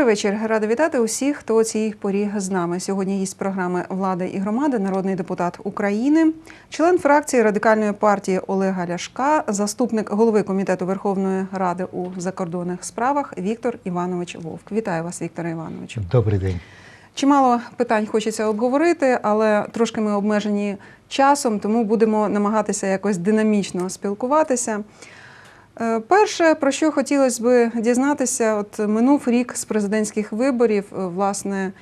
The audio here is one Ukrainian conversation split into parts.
Добрий вечір. Рада вітати усіх, хто цій порі з нами. Сьогодні гість програми Влада і громада, народний депутат України, член фракції радикальної партії Олега Ляшка, заступник голови комітету Верховної Ради у закордонних справах Віктор Іванович Вовк. Вітаю вас, Вікторе Івановичу. Добрий день. Чимало питань хочеться обговорити, але трошки ми обмежені часом, тому будемо намагатися якось динамічно спілкуватися. Е, Перше, про що хотілося б дізнатися, от минув рік з президентських виборів. Е, Власне,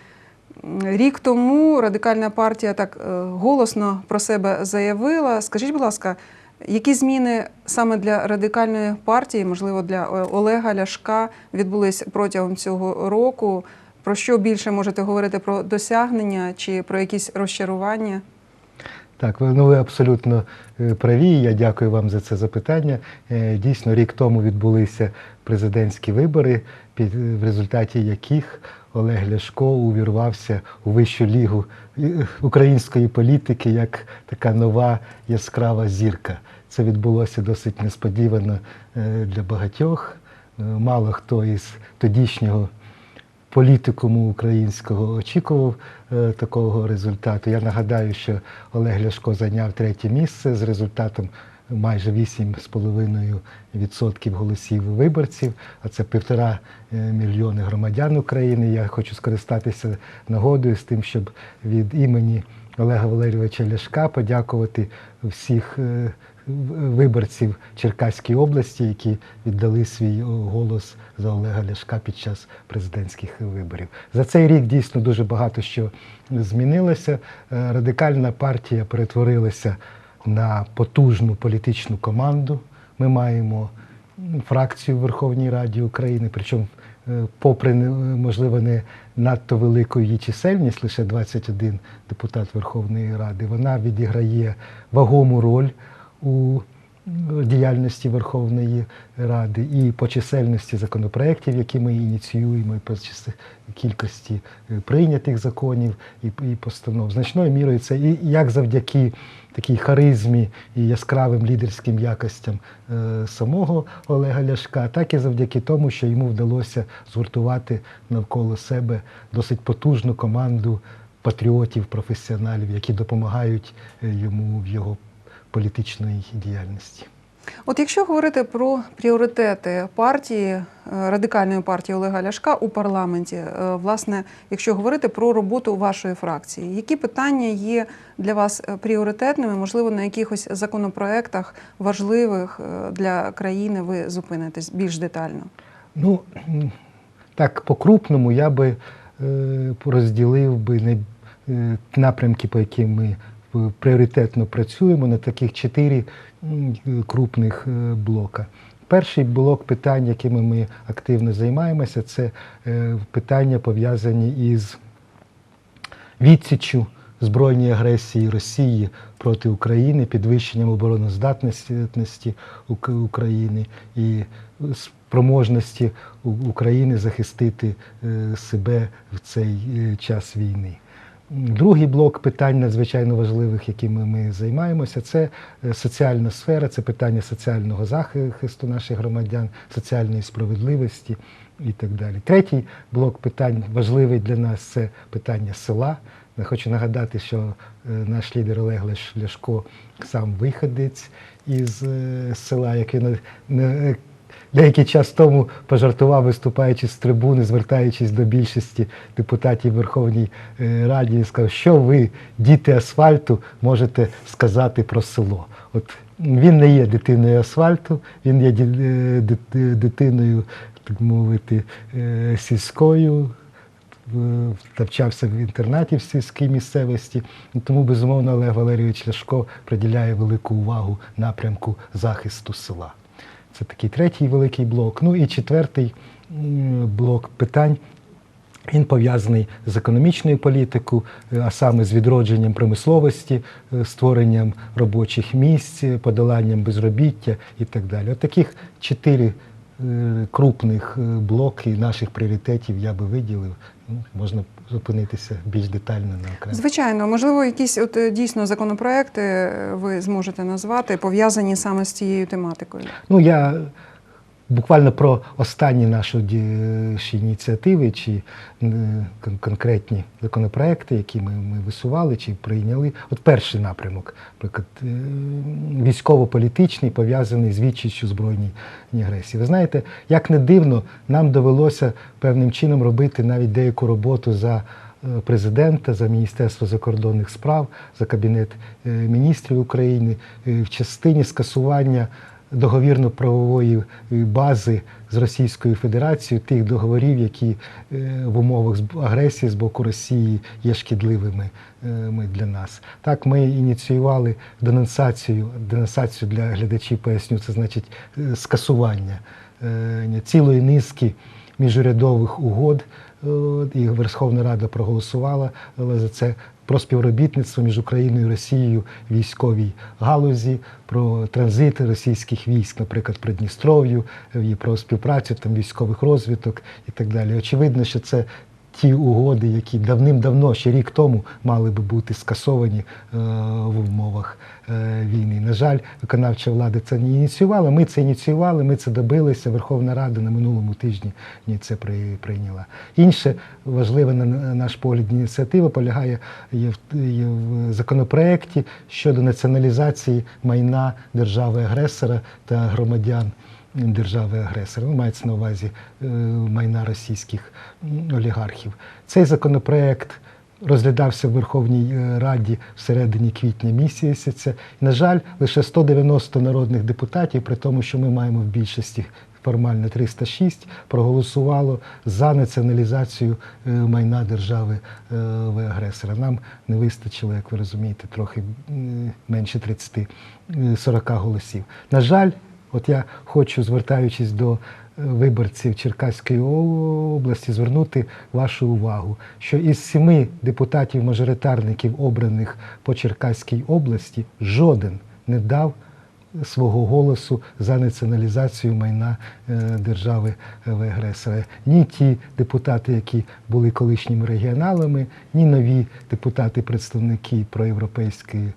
рік тому радикальна партія так е, голосно про себе заявила. Скажіть, будь ласка, які зміни саме для радикальної партії, можливо, для Олега Ляшка, відбулись протягом цього року? Про що більше можете говорити про досягнення чи про якісь розчарування? Так, ну, ви абсолютно е, праві. Я дякую вам за це запитання. Е, Дійсно, рік тому відбулися президентські вибори, під, в результаті яких Олег Ляшко увірвався у вищу лігу е, української політики як така нова яскрава зірка. Це відбулося досить несподівано е, для багатьох. Е, Мало хто із тодішнього політикуму українського очікував е, такого результату. Я нагадаю, що Олег Ляшко зайняв третє місце з результатом майже 8,5% голосів виборців, а це півтора е, мільйони громадян України. Я хочу скористатися нагодою з тим, щоб від імені Олега Валерійовича Ляшка подякувати всіх е, виборців Черкаської області, які віддали свій голос за Олега Ляшка під час президентських виборів. За цей рік дійсно дуже багато що змінилося. Е, Радикальна партія перетворилася на потужну політичну команду. Ми маємо фракцію в Верховній Раді України, причому, е, попри можливо, не надто велику її чисельність, лише 21 депутат Верховної Ради, вона відіграє вагому роль у діяльності Верховної Ради і по чисельності законопроєктів, які ми ініціюємо, і по кількості е, прийнятих законів і, постанов. Значною мірою це і як завдяки такій харизмі і яскравим лідерським якостям е, самого Олега Ляшка, так і завдяки тому, що йому вдалося згуртувати навколо себе досить потужну команду патріотів, професіоналів, які допомагають е, йому в його політичної діяльності. От якщо говорити про пріоритети партії е, радикальної партії Олега Ляшка у парламенті, е, власне, якщо говорити про роботу вашої фракції, які питання є для вас е, пріоритетними? Можливо, на якихось законопроектах важливих для країни ви зупинитесь більш детально? Ну, так, по-крупному я би розділив би напрямки, по яким ми пріоритетно працюємо, на таких чотири е, крупних е, блока. Перший блок питань, якими ми активно займаємося, це е, питання пов'язані із відсіччю збройної агресії Росії проти України, підвищенням обороноздатності України і спроможності України захистити е, себе в цей е, час війни. Другий блок питань надзвичайно важливих, якими ми займаємося, це е, соціальна сфера, це питання соціального захисту наших громадян, соціальної справедливості і так далі. Третій блок питань важливий для нас це питання села. Я хочу нагадати, що е, наш лідер Олег Ляш- Ляшко сам виходець із е, села, який на- деякий час тому пожартував, виступаючи з трибуни, звертаючись до більшості депутатів Верховній е, Раді, і сказав, що ви, діти асфальту, можете сказати про село. От він не є дитиною асфальту, він є е, дит- дитиною, так мовити, е, сільською навчався в інтернаті в сільській місцевості. Тому, безумовно, Олег Валерійович Ляшко приділяє велику увагу напрямку захисту села. Це такий третій великий блок. Ну і четвертий блок питань. Він пов'язаний з економічною політикою, е, а саме з відродженням промисловості, е, створенням робочих місць, е, подоланням безробіття і так далі. От таких чотири крупних блок і наших пріоритетів я би виділив. Ну, можна зупинитися більш детально на окремо. Звичайно, можливо, якісь от е, дійсно законопроекти е, ви зможете назвати пов'язані саме з цією тематикою. Ну, я буквально про останні наші ініціативи чи е, конкретні законопроекти, які ми, ми висували чи прийняли. От перший напрямок, наприклад, е, військово-політичний, пов'язаний з відчістю збройній агресії. Ви знаєте, як не дивно, нам довелося певним чином робити навіть деяку роботу за е, президента, за Міністерство закордонних справ, за Кабінет міністрів України в частині скасування договірно-правової бази з Російською Федерацією тих договорів, які е, в умовах агресії з боку Росії є шкідливими е, для нас. Так, ми ініціювали денонсацію, денонсацію для глядачів, поясню, це значить е, скасування цілої низки міжурядових угод, і Верховна Рада проголосувала за це про співробітництво між Україною і Росією в військовій галузі, про транзит російських військ, наприклад, Придністров'ю, про співпрацю там військових розвиток і так далі. Очевидно, що це ті угоди, які давним-давно, ще рік тому, мали би бути скасовані е, в умовах е, війни. На жаль, виконавча влада це не ініціювала. Ми це ініціювали, ми це добилися. Верховна Рада на минулому тижні ні, це при- прийняла. Інше важливе на на наш погляд ініціатива полягає є в законопроекті щодо націоналізації майна держави-агресора та громадян держави-агресора. Ну, мається на увазі е, майна російських олігархів. Цей законопроект розглядався в Верховній е, Раді в середині квітня місяця. На жаль, лише 190 народних депутатів, при тому, що ми маємо в більшості формально 306, проголосувало за націоналізацію е, майна держави агресора. Нам не вистачило, як ви розумієте, трохи менше 30-40 голосів. На жаль, От я хочу, звертаючись до е, виборців Черкаської області, звернути вашу увагу, що із семи депутатів-мажоритарників, обраних по Черкаській області, жоден не дав свого голосу за націоналізацію майна е, держави агресора. Ні ті депутати, які були колишніми регіоналами, ні нові депутати-представники проєвропейської е,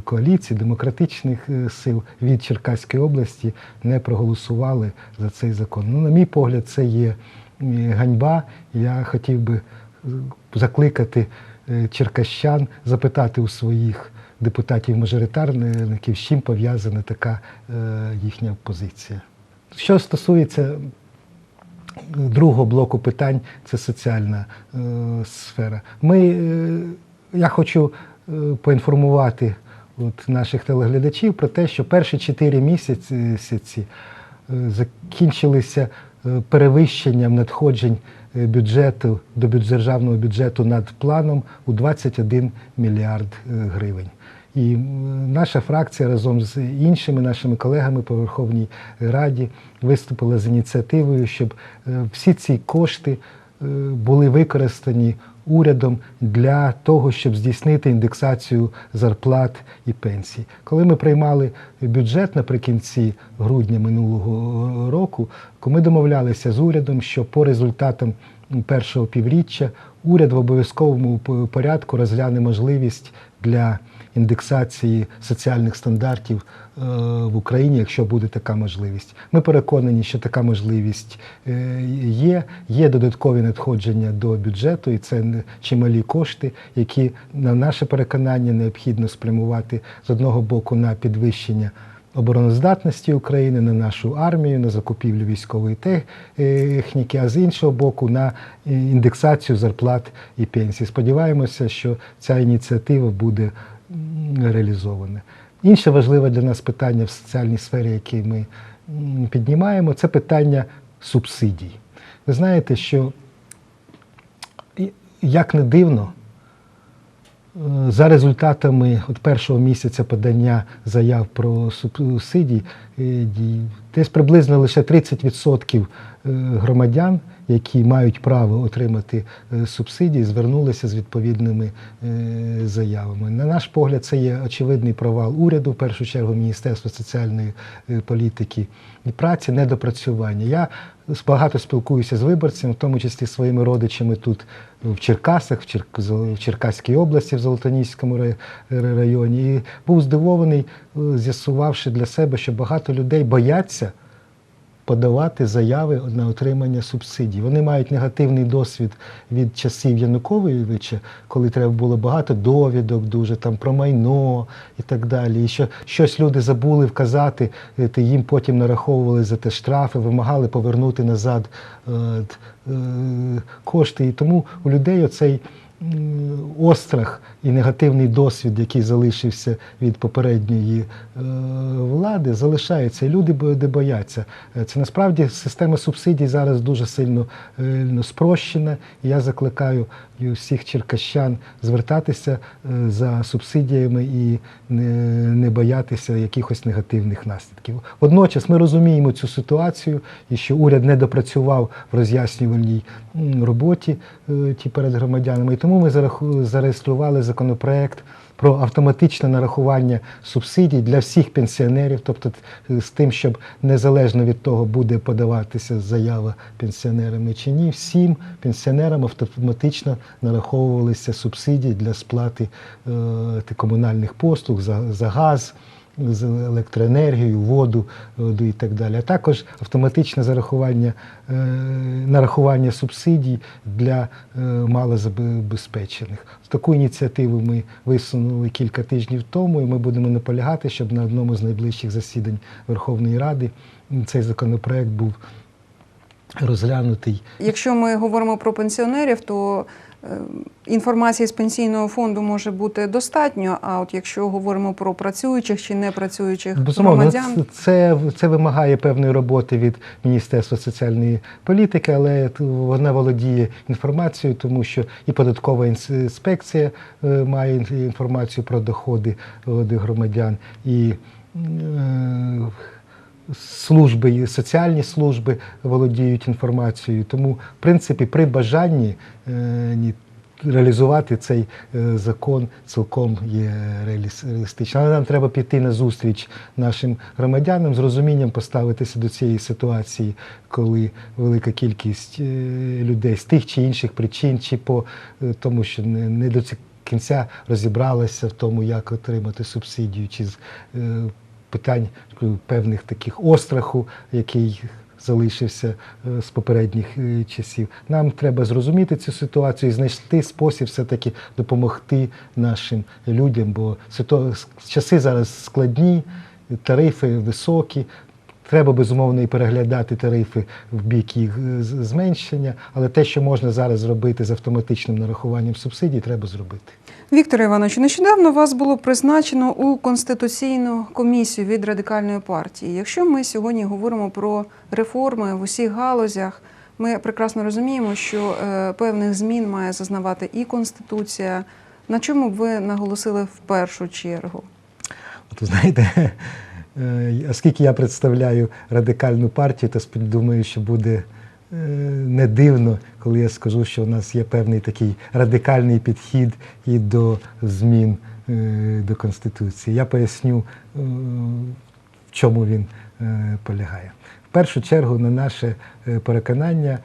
коаліції демократичних е, сил від Черкаської області не проголосували за цей закон. Ну, на мій погляд, це є ганьба. Я хотів би е, закликати е, черкащан запитати у своїх депутатів-мажоритарників, з чим пов'язана така їхня позиція. Що стосується другого блоку питань, це соціальна сфера. Ми, я хочу поінформувати от, наших телеглядачів про те, що перші чотири місяці е, закінчилися е, перевищенням надходжень е, бюджету до державного бюджету над планом у 21 мільярд гривень. І наша фракція разом з іншими нашими колегами по Верховній Раді виступила з ініціативою, щоб всі ці кошти були використані урядом для того, щоб здійснити індексацію зарплат і пенсій. Коли ми приймали бюджет наприкінці грудня минулого року, ми домовлялися з урядом, що по результатам першого півріччя уряд в обов'язковому порядку розгляне можливість для індексації соціальних стандартів е, в Україні, якщо буде така можливість. Ми переконані, що така можливість е, є. Є додаткові надходження до бюджету, і це чималі кошти, які на наше переконання необхідно спрямувати з одного боку на підвищення. Обороноздатності України на нашу армію, на закупівлю військової техніки, а з іншого боку, на індексацію зарплат і пенсій. Сподіваємося, що ця ініціатива буде реалізована. Інше важливе для нас питання в соціальній сфері, яке ми піднімаємо, це питання субсидій. Ви знаєте, що як не дивно, Е, За результатами от першого місяця подання заяв про субсидії, е, десь приблизно лише 30% е, громадян, які мають право отримати е, субсидії, звернулися з відповідними е, заявами. На наш погляд, це є очевидний провал уряду, в першу чергу Міністерства соціальної е, політики і праці, недопрацювання. Я багато спілкуюся з виборцями, в тому числі своїми родичами тут в Черкасах, в, Чер... в Черкаській області, в Золотоніському рай- районі. І був здивований, е, з'ясувавши для себе, що багато людей бояться подавати заяви на отримання субсидій. Вони мають негативний досвід від часів Януковича, коли треба було багато довідок, дуже там про майно і так далі. І що щось люди забули вказати, е, то їм потім нараховували за те штрафи, вимагали повернути назад е, е, кошти. І тому у людей оцей острах і негативний досвід, який залишився від попередньої е, влади, залишається. І люди бояться. Е, Це насправді система субсидій зараз дуже сильно е, ну, спрощена. Я закликаю всіх черкащан звертатися за субсидіями і не, боятися якихось негативних наслідків. Водночас ми розуміємо цю ситуацію і що уряд не допрацював в роз'яснювальній роботі ті перед громадянами. І тому ми зараху- зареєстрували законопроект про автоматичне нарахування субсидій для всіх пенсіонерів, тобто з тим, щоб незалежно від того, буде подаватися заява пенсіонерами чи ні, всім пенсіонерам автоматично нараховувалися субсидії для сплати е, комунальних послуг за, за газ. З електроенергією, воду і так далі, а також автоматичне зарахування е, нарахування субсидій для е, малозабезпечених. Таку ініціативу ми висунули кілька тижнів тому, і ми будемо наполягати, щоб на одному з найближчих засідань Верховної Ради цей законопроект був розглянутий. Якщо ми говоримо про пенсіонерів, то інформації з пенсійного фонду може бути достатньо. А от якщо говоримо про працюючих чи непрацюючих Безумовно, громадян, це, це вимагає певної роботи від Міністерства соціальної політики, але вона володіє інформацією, тому що і податкова інспекція е, має інформацію про доходи е, громадян, і е, служби, і соціальні служби володіють інформацією. Тому, в принципі, при бажанні е, реалізувати цей е, закон цілком є реаліс- реалістично. Але нам треба піти на зустріч нашим громадянам з розумінням поставитися до цієї ситуації, коли велика кількість е, людей з тих чи інших причин, чи по тому, що не, до кінця розібралася в тому, як отримати субсидію, чи питань певних таких остраху, який залишився е, з попередніх е, часів. Нам треба зрозуміти цю ситуацію і знайти спосіб все-таки допомогти нашим людям, бо часи зараз складні, тарифи високі. Треба безумовно і переглядати тарифи в бік їх е, зменшення, але те, що можна зараз зробити з автоматичним нарахуванням субсидій, треба зробити. Віктор Іванович, нещодавно вас було призначено у конституційну комісію від радикальної партії. Якщо ми сьогодні говоримо про реформи в усіх галузях, ми прекрасно розуміємо, що е, певних змін має зазнавати і конституція. На чому б ви наголосили в першу чергу? От ви знаєте, оскільки я представляю радикальну партію, то думаю, що буде е, не дивно, коли я скажу, що у нас є певний такий радикальний підхід і до змін е, до Конституції. Я поясню, е, в чому він е, полягає. В першу чергу, на наше е, переконання, е,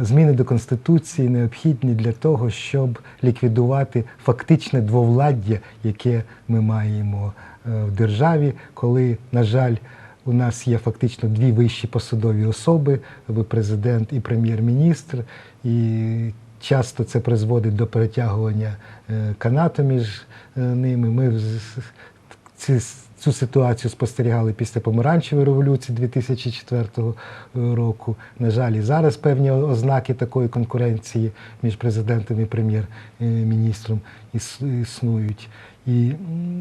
зміни до Конституції необхідні для того, щоб ліквідувати фактичне двовладдя, яке ми маємо е, в державі, коли, на жаль, у нас є фактично дві вищі посадові особи: президент і прем'єр-міністр. І часто це призводить до перетягування е, канату між е, ними. Ми ці, цю ситуацію спостерігали після помаранчевої революції 2004 року. На жаль, і зараз певні ознаки такої конкуренції між президентом і прем'єр-міністром існують. І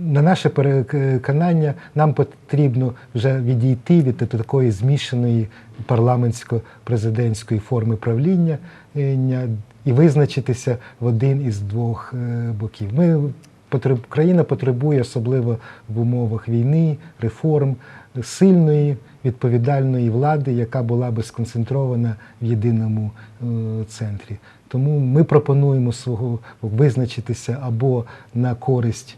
на наше переконання нам потрібно вже відійти від такої змішаної парламентсько-президентської форми правління е, і визначитися в один із двох е, боків. Ми країна потребує, особливо в умовах війни, реформ, сильної відповідальної влади, яка була би сконцентрована в єдиному е, центрі. Тому ми пропонуємо свого визначитися або на користь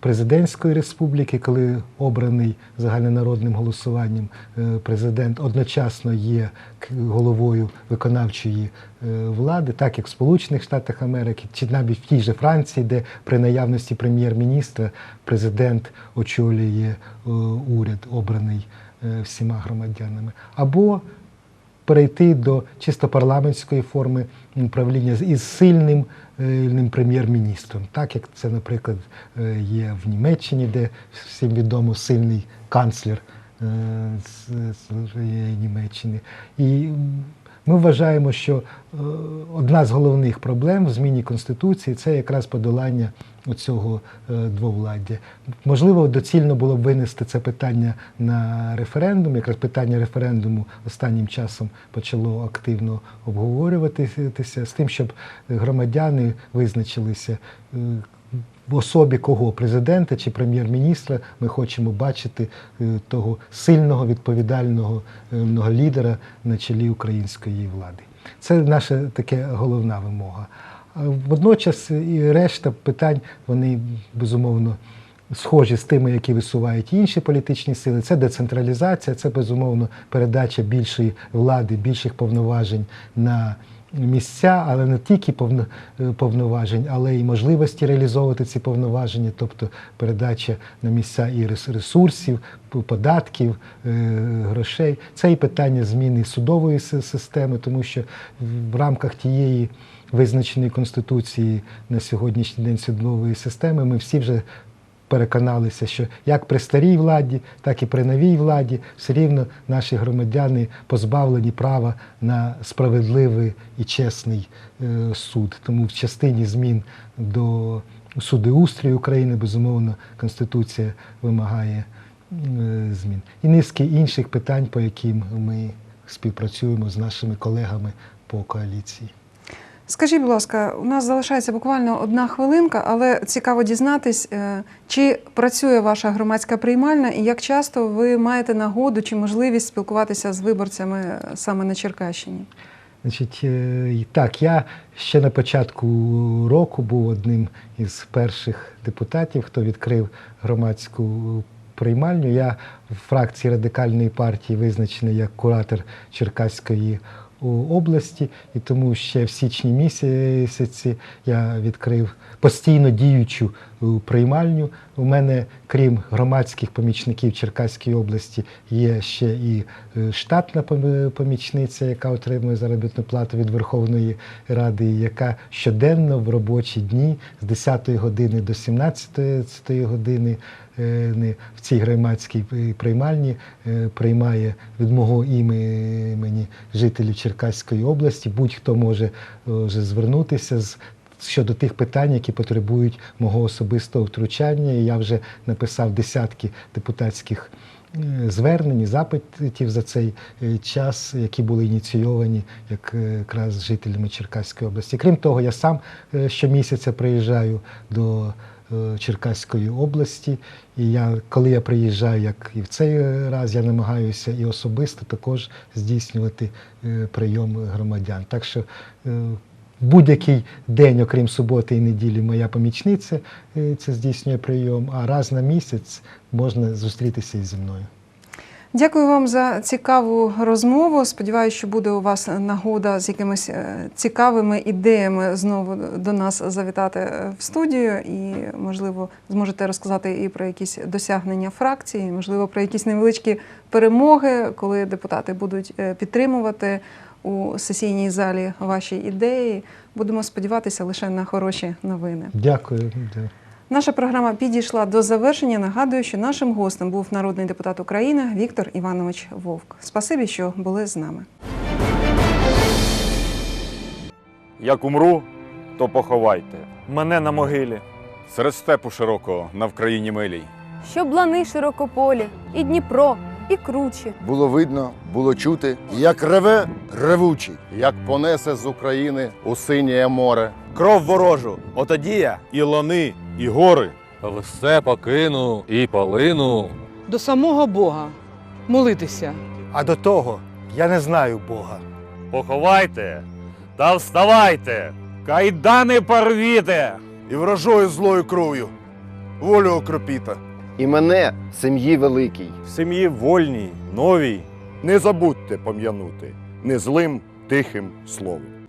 президентської республіки, коли обраний загальнонародним голосуванням е, президент одночасно є головою виконавчої е, влади, так як в Сполучених Штатах Америки, чи навіть в тій же Франції, де при наявності прем'єр-міністра президент очолює е, уряд, обраний всіма громадянами, або перейти до чисто парламентської форми управління із сильним е, прем'єр-міністром, так як це, наприклад, е, є в Німеччині, де всім відомо сильний канцлер е, Німеччини. І ми вважаємо, що е, одна з головних проблем в зміні Конституції це якраз подолання цього двовладдя. Можливо, доцільно було б винести це питання на референдум. Якраз питання референдуму останнім часом почало активно обговорюватися з тим, щоб громадяни визначилися. В особі кого президента чи прем'єр-міністра ми хочемо бачити е, того сильного відповідального е, лідера на чолі української влади. Це наша така головна вимога. Водночас і решта питань вони безумовно схожі з тими, які висувають інші політичні сили. Це децентралізація, це безумовно передача більшої влади, більших повноважень на місця, але не тільки е, повноважень, але й можливості реалізовувати ці повноваження, тобто передача на місця і ресурсів, податків, е, грошей. Це і питання зміни судової системи, тому що в рамках тієї визначеної конституції на сьогоднішній день судової системи ми всі вже переконалися, що як при старій владі, так і при новій владі все рівно наші громадяни позбавлені права на справедливий і чесний е, суд. Тому в частині змін до судоустрою України, безумовно, Конституція вимагає е, змін. І низки інших питань, по яким ми співпрацюємо з нашими колегами по коаліції. Скажіть, будь ласка, у нас залишається буквально одна хвилинка, але цікаво дізнатись, е, чи працює ваша громадська приймальна і як часто ви маєте нагоду чи можливість спілкуватися з виборцями е, саме на Черкащині? Значить, е, так, я ще на початку року був одним із перших депутатів, хто відкрив громадську приймальню. Я в фракції радикальної партії визначений як куратор Черкаської о, області, і тому ще в січні місяці я відкрив постійно діючу е, приймальню. У мене, крім громадських помічників Черкаської області, є ще і е, штатна пом- помічниця, яка отримує заробітну плату від Верховної Ради, яка щоденно в робочі дні з 10 години до 17 години е, в цій громадській е, приймальні е, приймає від мого імені жителів Черкаської області. Будь-хто може е, звернутися з щодо тих питань, які потребують мого особистого втручання. І я вже написав десятки депутатських е, звернень, запитів за цей е, час, які були ініційовані е, якраз жителями Черкаської області. Крім того, я сам щомісяця приїжджаю до Черкаської області. І я, коли я приїжджаю, як і в цей раз, я намагаюся і особисто також здійснювати прийом громадян. Так що будь-який день, окрім суботи і неділі, моя помічниця е, це здійснює прийом, а раз на місяць можна зустрітися із зі мною. Дякую вам за цікаву розмову. Сподіваюся, що буде у вас нагода з якимись е, цікавими ідеями знову до нас завітати е, в студію, і можливо зможете розказати і про якісь досягнення фракції, можливо, про якісь невеличкі перемоги, коли депутати будуть підтримувати у сесійній залі ваші ідеї. Будемо сподіватися лише на хороші новини. Дякую. Наша програма підійшла до завершення. Нагадую, що нашим гостем був народний депутат України Віктор Іванович Вовк. Спасибі, що були з нами. Як умру, то поховайте. Мене на могилі. Серед степу широкого на Вкраїні милій. Щоб лани широкополі, і Дніпро, і кручі. Було видно, було чути, як реве ревучий. Як понесе з України у синє море. Кров ворожу. Отоді я І лани, і гори. Все покину і полину. до самого Бога молитися. А до того я не знаю Бога. поховайте та вставайте. Кайдани порвіте. І вражою злою кров'ю. Волю окропіта. І мене сім'ї великій. В сім'ї вольній, новій. Не забудьте пом'янути незлим тихим словом.